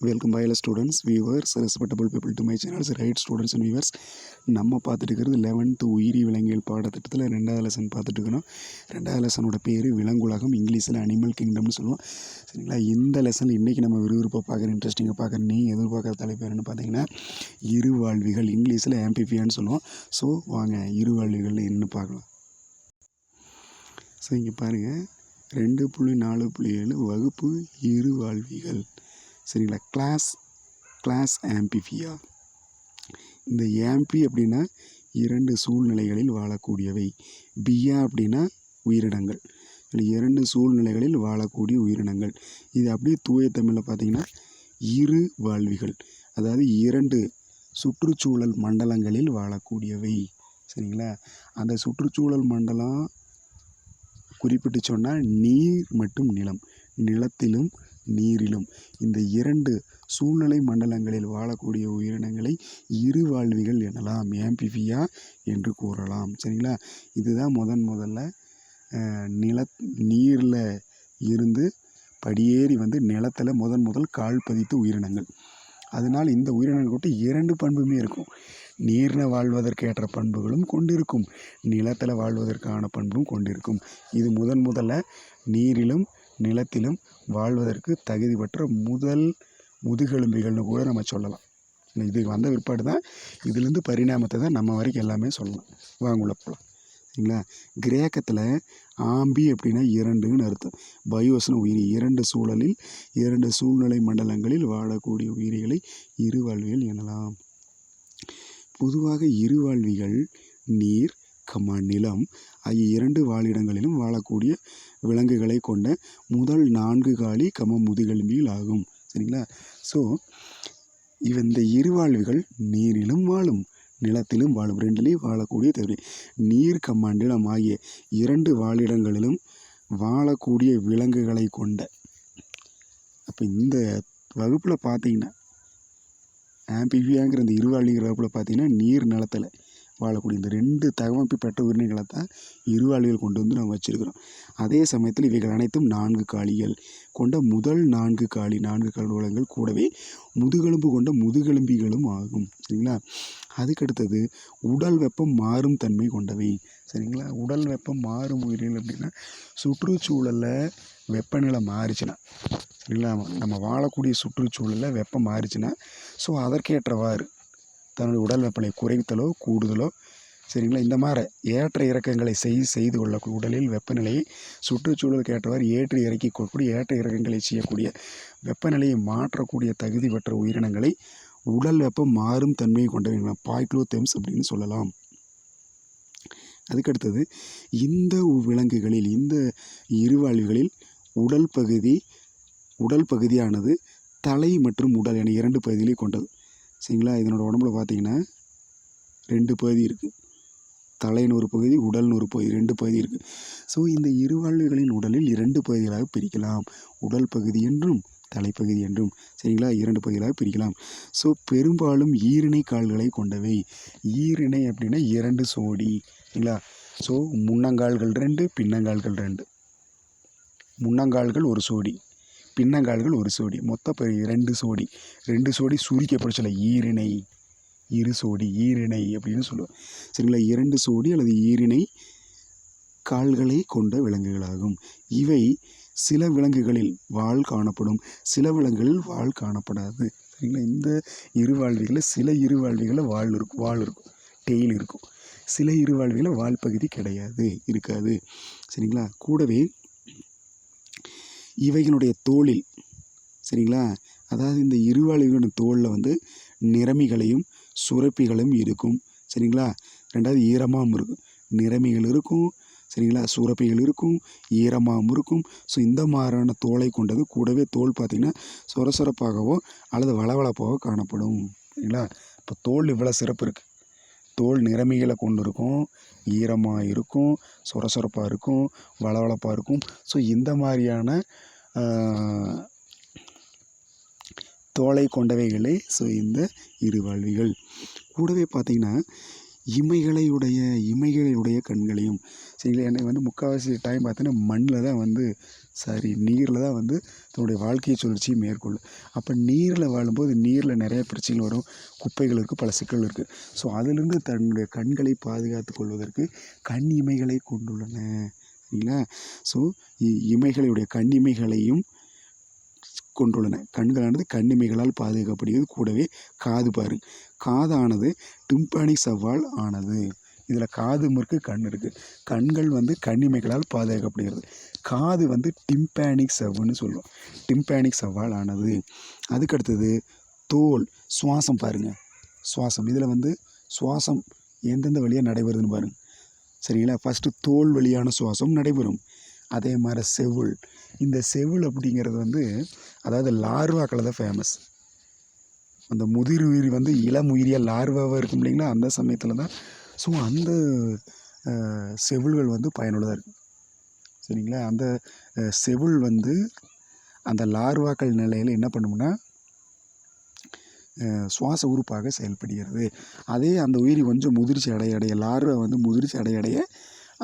Welcome பயல students viewers respectable people to my channels right students and viewers நம்ம பார்த்துட்டு இருக்கிறது லெவன்த்து உயிரி விலங்கியல் பாடத்திட்டத்தில் ரெண்டாவது லெசன் பார்த்துட்டு இருக்கிறோம் ரெண்டாவது லெசனோட பேர் விலங்குலகம் இங்கிலீஷில் அனிமல் கிங்டம்னு சொல்லுவோம். சரிங்களா? இந்த லெசன் இன்றைக்கி நம்ம விறுவிறுப்பாக பார்க்குற இன்ட்ரெஸ்டிங்காக பார்க்குற நீ எதிர்பார்க்குற தலைப்பு என்னென்னு பார்த்தீங்கன்னா இருவாழ்விகள் இங்கிலீஷில் ஆம்பிஃபியான்னு சொல்லுவோம். ஸோ வாங்க இருவாழ்விகள் என்ன பார்க்கலாம். ஸோ இங்கே பாருங்கள் ரெண்டு புள்ளி நாலு புள்ளி ஏழு வகுப்பு இருவாழ்விகள் சரிங்களா? கிளாஸ் கிளாஸ் ஆம்பிஃபியா இந்த ஆம்பி அப்படின்னா இரண்டு சூழ்நிலைகளில் வாழக்கூடியவை. பியா அப்படின்னா உயிரினங்கள். இரண்டு சூழ்நிலைகளில் வாழக்கூடிய உயிரினங்கள். இது அப்படியே தூய தமிழில் பார்த்தீங்கன்னா இரு வாழ்விகள். அதாவது இரண்டு சுற்றுச்சூழல் மண்டலங்களில் வாழக்கூடியவை. சரிங்களா? அந்த சுற்றுச்சூழல் மண்டலம் குறிப்பிட்டு சொன்னால் நீர் மற்றும் நிலம். நிலத்திலும் நீரிலும். இந்த இரண்டு சூழ்நிலை மண்டலங்களில் வாழக்கூடிய உயிரினங்களை இருவாழ்விகள் எனலாம் ஆம்பிஃபியா என்று கூறலாம். சரிங்களா? இதுதான் முதன் முதல்ல நில நீரில் இருந்து படியேறி வந்து நிலத்தில் முதன் முதல் கால் பதித்த உயிரினங்கள். அதனால் இந்த உயிரினங்கள் இரண்டு பண்புமே இருக்கும். நீரில் வாழ்வதற்கேற்ற பண்புகளும் கொண்டிருக்கும். நிலத்தில் வாழ்வதற்கான பண்பும் கொண்டிருக்கும். இது முதன் முதல்ல நீரிலும் நிலத்திலும் வாழ்வதற்கு தகுதி பெற்ற முதல் முதுகெலும்பிகள்னு கூட நம்ம சொல்லலாம். இது வந்த பிற்பாடு தான் இதுலேருந்து பரிணாமத்தை தான் நம்ம வரைக்கும் எல்லாமே சொல்லலாம். வாங்க உள்ள போகலாம் சரிங்களா? கிரேக்கத்தில் ஆம்பி அப்படின்னா இரண்டுன்னு அர்த்தம். பயோஸ்னு உயிரி இரண்டு சூழலில் இரண்டு சூழ்நிலை மண்டலங்களில் வாழக்கூடிய உயிரிகளை இருவாழ்விகள் எனலாம். பொதுவாக இருவாழ்விகள் நீர் கம்மா நிலம் ஆகிய இரண்டு வாழிடங்களிலும் வாழக்கூடிய விலங்குகளை கொண்ட முதல் நான்கு காலி கம முதுகெலும்பிகள் ஆகும். சரிங்களா? ஸோ இந்த இருவாழ்வுகள் நீரிலும் வாழும் நிலத்திலும் வாழும் ரெண்டுலேயும் வாழக்கூடிய தவிர நீர் கம்மா நிலம் ஆகிய இரண்டு வாழிடங்களிலும் வாழக்கூடிய விலங்குகளை கொண்ட அப்போ இந்த வகுப்பில் பார்த்தீங்கன்னா ஆம்பிஃபியாங்கிற இந்த இருவாழிங்கிற வகுப்பில் பார்த்தீங்கன்னா நீர் நிலத்தில் வாழக்கூடிய இந்த ரெண்டு தகவமைப்பு பெற்ற உயிரினங்களை தான் இருவாளிகள் கொண்டு வந்து நம்ம வச்சுருக்கிறோம். அதே சமயத்தில் இவைகள் அனைத்தும் நான்கு காலிகள் கொண்ட முதல் நான்கு காலி நான்கு கால் உலகங்கள் கூடவே முதுகெலும்பு கொண்ட முதுகெலும்பிகளும் ஆகும். சரிங்களா? அதுக்கடுத்தது உடல் வெப்பம் மாறும் தன்மை கொண்டவை. சரிங்களா? உடல் வெப்பம் மாறும் உயிரினங்கள் அப்படின்னா சுற்றுச்சூழலில் வெப்பநிலை மாறிச்சுன்னா சரிங்களா? நம்ம வாழக்கூடிய சுற்றுச்சூழலில் வெப்பம் மாறிச்சுன்னா ஸோ அதற்கேற்றவாறு தன்னுடைய உடல் வெப்பநிலை குறைத்தலோ கூடுதலோ சரிங்களா? இந்த மாதிரி ஏற்ற இறக்கங்களை செய் செய்து கொள்ளக்கூடிய உடலில் வெப்பநிலையை சுற்றுச்சூழலுக்கு ஏற்றவாறு ஏற்றி இறக்கி கொள்ளக்கூடிய ஏற்ற இறக்கங்களை செய்யக்கூடிய வெப்பநிலையை மாற்றக்கூடிய தகுதி பெற்ற உயிரினங்களை உடல் வெப்பம் மாறும் தன்மையை கொண்டவை பாய்க்ளோதெம்ஸ் அப்படின்னு சொல்லலாம். அதுக்கடுத்தது இந்த விலங்குகளில் இந்த இருவாழ்வுகளில் உடல் பகுதி உடல் பகுதியானது தலை மற்றும் உடல் என இரண்டு பகுதிகளை கொண்டது. சரிங்களா? இதனோட உடம்புல பார்த்தீங்கன்னா ரெண்டு பகுதி இருக்குது தலைன்னு ஒரு பகுதி உடல்னு ஒரு பகுதி ரெண்டு பகுதி இருக்குது ஸோ இந்த இருவாழ்வுகளின் உடலில் இரண்டு பகுதிகளாக பிரிக்கலாம். உடல் பகுதி என்றும் தலைப்பகுதி என்றும். சரிங்களா? இரண்டு பகுதிகளாக பிரிக்கலாம். ஸோ பெரும்பாலும் ஈரிணை கால்களை கொண்டவை. ஈரிணை அப்படின்னா இரண்டு சோடி. சரிங்களா? ஸோ முன்னங்கால்கள் ரெண்டு பின்னங்கால்கள் ரெண்டு. முன்னங்கால்கள் ஒரு சோடி. பின்னங்கால்கள் ஒரு சோடி. மொத்த ரெண்டு சோடி. ரெண்டு சோடி சுருக்கப்பட சொல்ல ஈரிணை. இரு சோடி ஈரிணை அப்படின்னு சொல்லுவோம். சரிங்களா? இரண்டு சோடி அல்லது ஈரிணை கால்களை கொண்ட விலங்குகளாகும். இவை சில விலங்குகளில் வால் காணப்படும். சில விலங்குகளில் வால் காணப்படாது. சரிங்களா? இந்த இருவாழ்விகளில் சில இருவாழ்விகளில் வால் இருக்கும் வால் இருக்கும் டெய்ல் இருக்கும். சில இருவாழ்விகளில் வால் பகுதி கிடையாது இருக்காது. சரிங்களா? கூடவே இவைகளுடைய தோலில் சரிங்களா? அதாவது இந்த இருவாழ்விகளோட தோலில் வந்து நிறமிகளையும் சுரப்பிகளும் இருக்கும் சரிங்களா? ரெண்டாவது ஈரமாகவும் இருக்கும் நிறமிகள் இருக்கும் சரிங்களா? சுரப்பிகள் இருக்கும் ஈரமாகவும் இருக்கும். ஸோ இந்த மாதிரியான தோலை கொண்டது கூடவே தோல் பார்த்திங்கன்னா சொரசொரப்பாகவோ அல்லது வளவளப்பாகவோ காணப்படும் சரிங்களா? இப்போ தோல் இவ்வளோ சிறப்பு இருக்குது தோல் நிறமிகளை கொண்டு இருக்கும் ஈரமாக இருக்கும் சொரசொரப்பாக இருக்கும் வளவளப்பாக இருக்கும். ஸோ இந்த மாதிரியான தோலை கொண்டவைகளே ஸோ இந்த இருவாழ்விகள் கூடவே பார்த்திங்கன்னா இமைகளையுடைய இமைகளையுடைய கண்களையும் சரிங்களா? என்னை வந்து முக்கால்வாசி டைம் பார்த்தீங்கன்னா மண்ணில் தான் வந்து சாரி நீரில் தான் வந்து தன்னுடைய வாழ்க்கையை சுழற்சியை மேற்கொள்ளும் அப்போ நீரில் வாழும்போது நீரில் நிறைய பிரச்சனைகள் வரும். குப்பைகள் இருக்குது பல சிக்கல் இருக்குது ஸோ அதிலிருந்து தன்னுடைய கண்களை பாதுகாத்து கொள்வதற்கு கண் இமைகளை கொண்டுள்ளன. சரிங்களா? ஸோ இமைகளுடைய கண் இமைகளையும் கொண்டுள்ளன. கண்களானது கண்ணிமைகளால் பாதுகாக்கப்படுகிறது. கூடவே காது பாரு. காதானது டிம்பானிக் சவால் ஆனது. இதில் காதும் இருக்குது கண் இருக்குது கண்கள் வந்து கண்ணிமைகளால் பாதுகாக்கப்படுகிறது. காது வந்து டிம்பானிக் செவ்வுன்னு சொல்லுவோம் டிம்பானிக் செவ்வால் ஆனது அதுக்கடுத்தது தோல் சுவாசம் பாருங்கள் சுவாசம். இதில் வந்து சுவாசம் எந்தெந்த வழியாக நடைபெறுதுன்னு பாருங்கள் சரிங்களா? ஃபஸ்ட்டு தோல் வழியான சுவாசம் நடைபெறும். அதே மாதிரி செவுள். இந்த செவுள் அப்படிங்கிறது வந்து அதாவது லார்வாக்களை தான் ஃபேமஸ் அந்த முதிர் உயிர் வந்து இளம் உயிரியாக லார்வாவாக இருக்கும் இல்லைங்களா? அந்த சமயத்தில் தான் ஸோ அந்த செவில்கள் வந்து பயனுள்ளதாக இருக்குது சரிங்களா? அந்த செவுள் வந்து அந்த லார்வாக்கள் நிலையில் என்ன பண்ணும்னா சுவாச உறுப்பாக செயல்படுகிறது. அதே அந்த உயிரி கொஞ்சம் முதிர்ச்சி அடைய அடைய லார்வை வந்து முதிர்ச்சி அடைய அடைய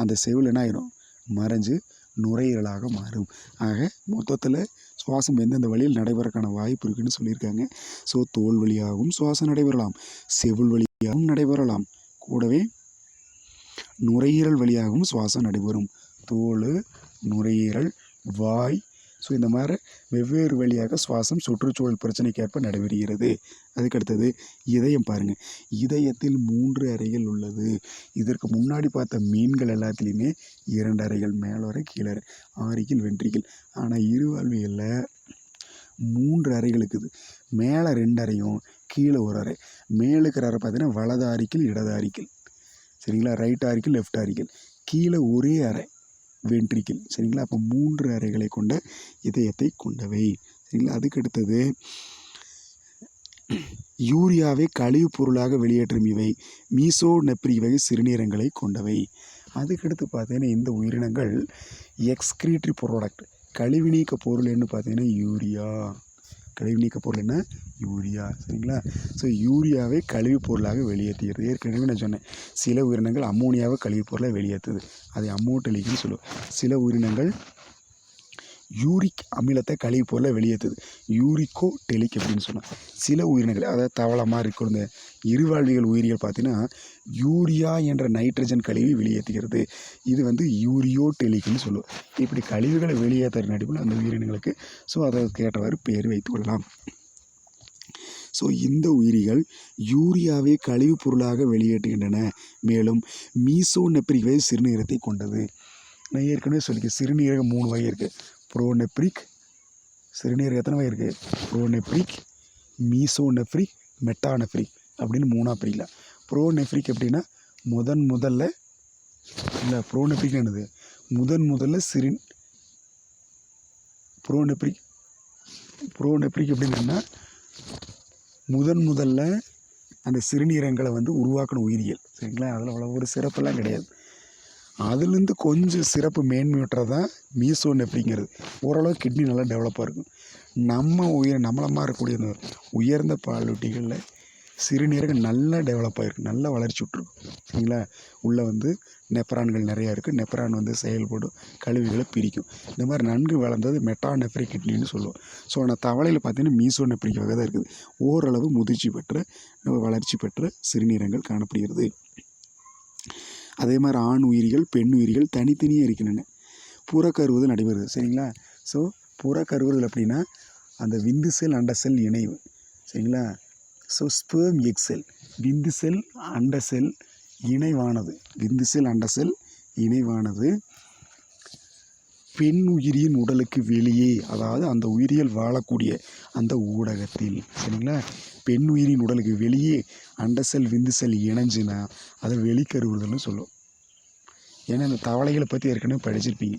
அந்த செவில் என்ன ஆயிரும்? மறைஞ்சு நுரையீரலாக மாறும். ஆக மொத்தத்தில் சுவாசம் எந்தெந்த வழியில் நடைபெறக்கான வாய்ப்பு இருக்குன்னு சொல்லியிருக்காங்க. ஸோ தோல் வழியாகவும் சுவாசம் நடைபெறலாம். செவுள் வழியாகவும் நடைபெறலாம். கூடவே நுரையீரல் வழியாகவும் சுவாசம் நடைபெறும். தோல் நுரையீரல் வாய். ஸோ இந்த மாதிரி வெவ்வேறு வழியாக சுவாசம் சுற்றுச்சூழல் பிரச்சனைக்கேற்ப நடைபெறுகிறது. அதுக்கடுத்தது இதயம் பாருங்கள் இதயத்தில் மூன்று அறைகள் உள்ளது. இதற்கு முன்னாடி பார்த்த மீன்கள் எல்லாத்துலேயுமே இரண்டு அறைகள் மேலறை கீழறை ஆரிகள் வென்றிகள். ஆனால் இருவாழ்வியலில் மூன்று அறைகள் இருக்குது. மேலே ரெண்டு அறையும் கீழே ஒரு அறை. மேலே இருக்கிற அறை பார்த்தீங்கன்னா வலது ஆரிக்கில் இடது ஆரிக்கில் சரிங்களா? ரைட் ஆரிக்கல் லெஃப்ட் ஆரிக்கில் கீழே ஒரே அறை வென்ட்ரிக்கில் சரிங்களா? அப்போ மூன்று அறைகளை கொண்ட இதயத்தை கொண்டவை. சரிங்களா? அதுக்கு அடுத்தது யூரியாவை கழிவுப் பொருளாக வெளியேற்றும் இவை. மீசோ நெப்ரி வகை சிறுநீரங்களை கொண்டவை. அதுக்கடுத்து பார்த்தீங்கன்னா இந்த உயிரினங்கள் எக்ஸ்கிரீட்ரி ப்ராடக்ட் கழிவு நீக்க பொருள் என்ன பார்த்தீங்கன்னா யூரியா. கழிவு நீக்க பொருள் என்ன? யூரியா சரிங்களா? ஸோ யூரியாவை கழிவு பொருளாக வெளியேற்றுகிறது. ஏற்கனவே நான் சொன்னேன். சில உயிரினங்கள் அம்மோனியாவை கழிவுப் பொருளாக வெளியேற்றுது. அதை அம்மோட்டலிக்குன்னு சொல்லுவோம். சில உயிரினங்கள் யூரிக் அமிலத்தை கழிவு பொருளை வெளியேற்றுது. யூரிக்கோ டெலிக் அப்படின்னு சொன்னால் சில உயிரினங்கள் அதாவது தவளமாக இருக்கும் இந்த இருவாழ்விகள் உயிரிகள் பார்த்தீங்கன்னா யூரியா என்ற நைட்ரஜன் கழிவை வெளியேற்றுகிறது. இது வந்து யூரியோ டெலிக்னு சொல்லுவோம். இப்படி கழிவுகளை வெளியேற்றுற நடிப்பில் அந்த உயிரினங்களுக்கு ஸோ அதற்கு ஏற்றவாறு பேர் வைத்துக்கொள்ளலாம் ஸோ இந்த உயிரிகள் யூரியாவை கழிவுப் பொருளாக வெளியேற்றுகின்றன. மேலும் மீசோ நெப்ரிகை சிறுநீரத்தை கொண்டது. நான் ஏற்கனவே சொல்லிக்க சிறுநீரகம் மூணு வகை இருக்குது ப்ரோநெப்ரிக் சிறுநீர் எத்தனை வகை இருக்குது ப்ரோநெப்ரிக் மெட்டா நெஃப்ரிக் அப்படின்னு மூணாக பிரிக்கலாம் ப்ரோநெப்ரிக் அப்படின்னா முதன் முதல்ல இல்லை ப்ரோநெப்ரிக் என்னது? முதன் முதல்ல சிறு ப்ரோநெப்ரிக் ப்ரோநெப்ரிக் அப்படின்னா முதன் முதல்ல அந்த சிறுநீரகங்களை வந்து உருவாக்கணும் உயிரியல். சரிங்களா? அதில் அவ்வளோ ஒரு சிறப்பெல்லாம் கிடையாது. அதுலேருந்து கொஞ்சம் சிறப்பு மேன்மையுற்றது தான் மீசோ அப்படிங்கிறது. ஓரளவு கிட்னி நல்லா டெவலப்பாக இருக்கும். நம்ம உயர் நம்மளமாக இருக்கக்கூடிய இந்த உயர்ந்த பாலூட்டிகளில் சிறுநீரகம் நல்லா டெவலப் ஆகிருக்கு நல்லா வளர்ச்சி விட்ருக்கும் சரிங்களா? உள்ளே வந்து நெப்ரான்கள் நிறையா இருக்குது நெப்ரான் வந்து செயல்படும். கழிவுகளை பிரிக்கும். இந்த மாதிரி நன்கு வளர்ந்தது மெட்டா நெப்ரி கிட்னின்னு சொல்லுவோம். ஸோ ஆனால் தவளையில் பார்த்தீங்கன்னா மீசோ நெப்ரிக்கு வகை தான் இருக்குது. ஓரளவு முதிர்ச்சி பெற்ற வளர்ச்சி பெற்ற சிறுநீரங்கள் காணப்படுகிறது. அதே மாதிரி ஆண் உயிரிகள் பெண் உயிரிகள் தனித்தனியாக இருக்கின்றன. புறக்கருவுதல் நடைபெறுது சரிங்களா? ஸோ புறக்கருவுதல் அப்படின்னா அந்த விந்து செல் அண்ட செல் இணைவு சரிங்களா? ஸோ ஸ்பேம் எக் செல் விந்து செல் அண்ட செல் இணைவானது விந்து செல் அண்ட செல் இணைவானது பெண் உயிரியின் உடலுக்கு வெளியே அதாவது அந்த உயிரியல் வாழக்கூடிய அந்த ஊடகத்தில் சரிங்களா? பெண் உயிரின் உடலுக்கு வெளியே அண்டசல் செல் விந்து செல் இணைஞ்சுன்னா அதை வெளிக்கருவுதல்னு சொல்லுவோம் ஏன்னா இந்த தவளைகளை பற்றி ஏற்கனவே படிச்சிருப்பீங்க.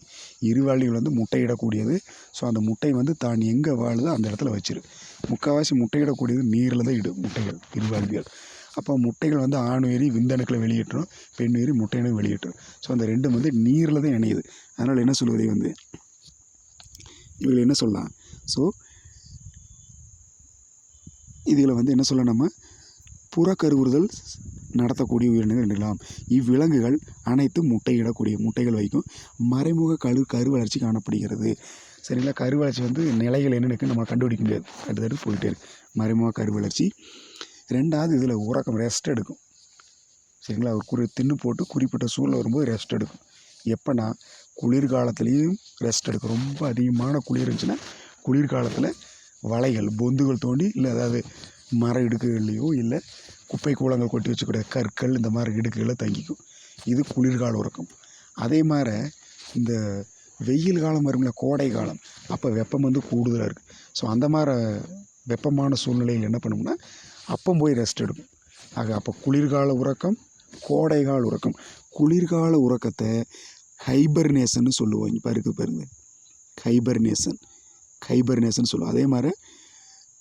இருவாளிகள் வந்து முட்டையிடக்கூடியது. ஸோ அந்த முட்டை வந்து தான் எங்கே வாழுதோ அந்த இடத்துல வச்சிரு. முக்கால்வாசி முட்டையிடக்கூடியது நீரில் தான் இடும் முட்டைகள் இருவாழ்வியல் அப்போ முட்டைகள் வந்து ஆண் உயிரி விந்தணுக்களை வெளியேற்றும் பெண் உயிரி முட்டையினை வெளியேற்றும் ஸோ அந்த ரெண்டும் வந்து நீரில் தான் இணையுது. அதனால் என்ன சொல்லுவதே வந்து இவங்களை என்ன சொல்லலாம்? ஸோ இதில் வந்து என்ன சொல்ல நம்ம? புறக்கருவுறுதல் நடத்தக்கூடிய உயிரினங்கள் நிலம் இவ்விலங்குகள் அனைத்தும் முட்டையிடக்கூடிய முட்டைகள் வைக்கும் மறைமுக கரு கருவளர்ச்சி காணப்படுகிறது. சரிங்களா? கருவளர்ச்சி வந்து நிலைகள் என்னென்னு நம்ம கண்டுபிடிக்க முடியாது. அடுத்தடுத்து போயிட்டே இருக்கு. மறைமுக கருவளர்ச்சி. ரெண்டாவது இதில் உறக்கம் ரெஸ்ட் எடுக்கும். சரிங்களா? ஒரு குறி தின்னு போட்டு குறிப்பிட்ட சூழ்நிலை வரும்போது ரெஸ்ட் எடுக்கும். எப்போனா குளிர்காலத்துலேயும் ரெஸ்ட் எடுக்கும். ரொம்ப அதிகமான குளிர் இருந்துச்சுன்னா குளிர்காலத்தில் வலைகள் பொந்துகள் தோண்டி இல்லை அதாவது மர இடுக்குகள்லேயோ இல்லை குப்பை கூளங்கள் கொட்டி வச்சுக்கூடிய கற்கள் இந்த மாதிரி இடுக்குகளை தங்கிக்கும். இது குளிர்கால உறக்கம். அதே மாதிரி இந்த வெயில் காலம் வரும்ல கோடை காலம் அப்போ வெப்பம் வந்து கூடுதலாக இருக்குது ஸோ அந்த மாதிரி வெப்பமான சூழ்நிலையில் என்ன பண்ணும்னா அப்போ போய் ரெஸ்ட் எடுக்கும். ஆக அப்போ குளிர்கால உறக்கம் கோடைகால உறக்கம். குளிர்கால உறக்கத்தை ஹைபர்னேஷன்னு சொல்லுவோம். இங்கே பாருக்கு பாருங்க. ஹைபர்னேஷன் ஹைபர்னேஷன் சொல்லுவோம். அதே மாதிரி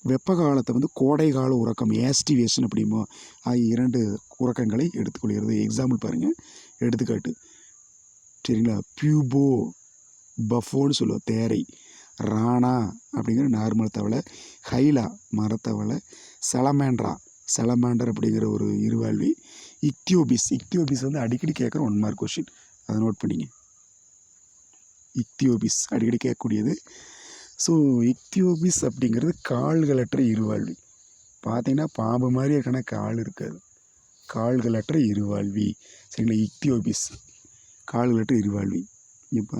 வெப்ப காலத்தை வந்து கோடைகால உறக்கம் ஏஸ்டிவேஷன் அப்படிமோ ஆகிய இரண்டு உறக்கங்களை எடுத்துக்கொள்கிறது. எக்ஸாம்பிள் பாருங்கள் எடுத்துக்காட்டு. சரிங்களா? பியூபோ பஃபோன்னு சொல்லுவோம். தேரை. ராணா அப்படிங்கிற நார்மல் தவளை. ஹைலா மரத்தவளை. செலமேண்ட்ரா செலமேண்டர் அப்படிங்கிற ஒரு இருவாழ்வி. இக்தியோபிஸ் இக்தியோபிஸ் வந்து அடிக்கடி கேட்குற ஒன் மார்க் கொஷின் அதை நோட் பண்ணிங்க. இக்தியோபிஸ் அடிக்கடி கேட்கக்கூடியது ஸோ இக்தியோபிஸ் அப்படிங்கிறது கால்களற்ற இருவாழ்வி. பார்த்தீங்கன்னா பாம்பு மாதிரி இருக்கனா கால் இருக்காது. கால்களற்ற இருவாழ்வி. சரிங்களா? இக்தியோபிஸ் கால்களற்ற இருவாழ்வி. இப்போ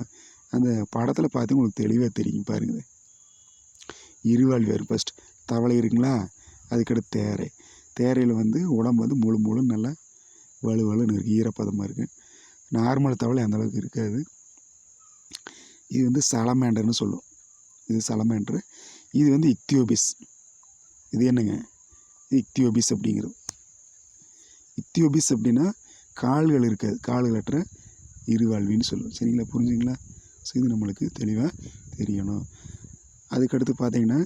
அந்த படத்தில் பார்த்து உங்களுக்கு தெளிவாக தெரியும். பாருங்க. இருவாழ்வியார் வரும் ஃபஸ்ட் தவளை இருக்குங்களா? அதுக்கடுத்து தேரை. தேரையில் வந்து உடம்பு வந்து முழு முழு நல்லா வலுவலுன்னு இருக்குது ஈரப்பதமாக இருக்குது நார்மல் தவளை அந்தளவுக்கு இருக்காது. இது வந்து சலமேண்டர்னு சொல்லும் இது சலமேண்டர் இது வந்து இக்தியோபிஸ் இது என்னங்க? இது இக்தியோபிஸ் அப்படிங்கிறது. இக்தியோபிஸ் அப்படின்னா கால்கள் இருக்காது. கால்களற்ற இருவாழ்வின்னு சொல்லுவோம். சரிங்களா? புரிஞ்சுங்களா? ஸோ இது நம்மளுக்கு தெளிவாக தெரியணும். அதுக்கடுத்து பார்த்தீங்கன்னா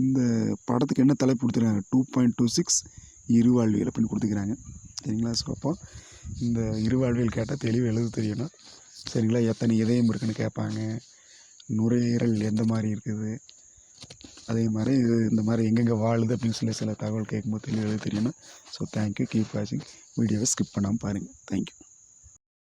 இந்த படத்துக்கு என்ன தலைப்பு கொடுத்துருக்காங்க? டூ பாயிண்ட் டூ சிக்ஸ் இருவாழ்வியல் அப்படின்னு கொடுத்துக்கிறாங்க சரிங்களா? ஸோ அப்போ இந்த இருவாழ்வியல் கேட்டால் தெளிவு எழுத தெரியணும். சரிங்களா? எத்தனை இதயம் இருக்குன்னு கேட்பாங்க. நுரையீரல் எந்த மாதிரி இருக்குது? அதே மாதிரி இது இந்த மாதிரி எங்கெங்கே வாழுது அப்படின்னு சொல்லி சில தகவல் கேட்கும்போது தெளிவு தெரியும்னா தெரியணும் ஸோ தேங்க்யூ கீப் வாட்சிங் வீடியோவை ஸ்கிப் பண்ணாமல் பாருங்கள் தேங்க்யூ